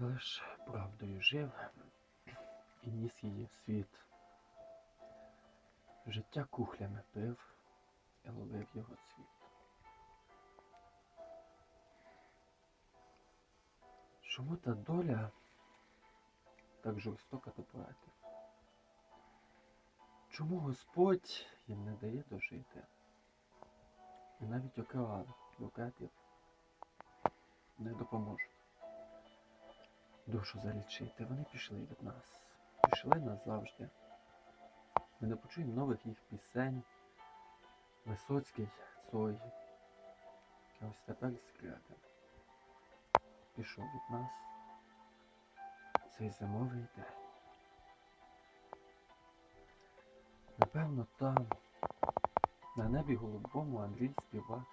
Лиш правдою жив і ніс її в світ. Життя кухлями пив і ловив його цвіт. Чому та доля так жорстока до поетів? Чому Господь їм не дає дожити? І навіть океан букетів не допоможуть душу залічити. Вони пішли від нас, пішли назавжди. Ми не почуємо нових їх пісень. Висоцький, Цой. Ось тепер скряти. Пішов від нас цей зимовий день. Напевно, там, на небі голубому Андрій співа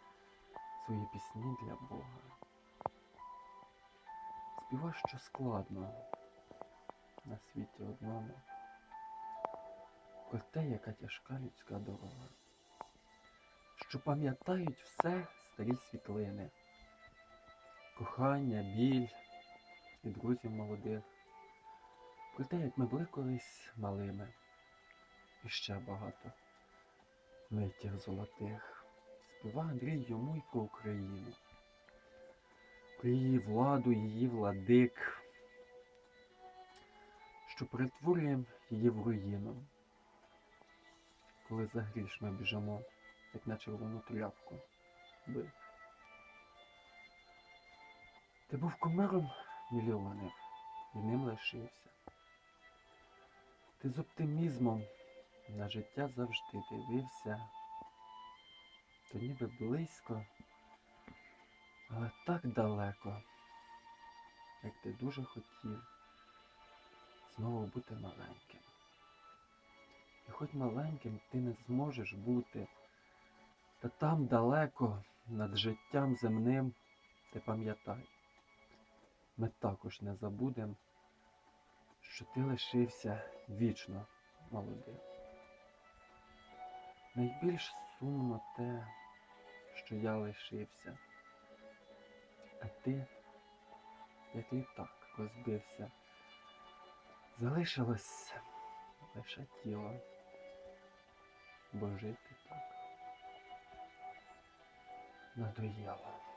свої пісні для Бога. Співа, що складно на світі одному. Проте, яка тяжка людська дорога, що пам'ятають все старі світлини, кохання, біль і друзів молодих, про те, як ми були колись малими, і ще багато миттів золотих. Співа Андрій йому й про Україну, її владу, її владик, що перетворюємо її в руїну коли за гріш ми біжимо, як на червону тряпку. Би. Ти був кумиром мільйонів і ним лишився. Ти з оптимізмом на життя завжди дивився. То ніби близько, але так далеко, як ти дуже хотів знову бути маленьким. І хоч маленьким ти не зможеш бути, та там далеко над життям земним ти пам'ятай, ми також не забудем, що ти лишився вічно молодим. Найбільш сумно те, що я лишився, а ти, як літак, розбився, залишилось лише тіло бо жити так надоело.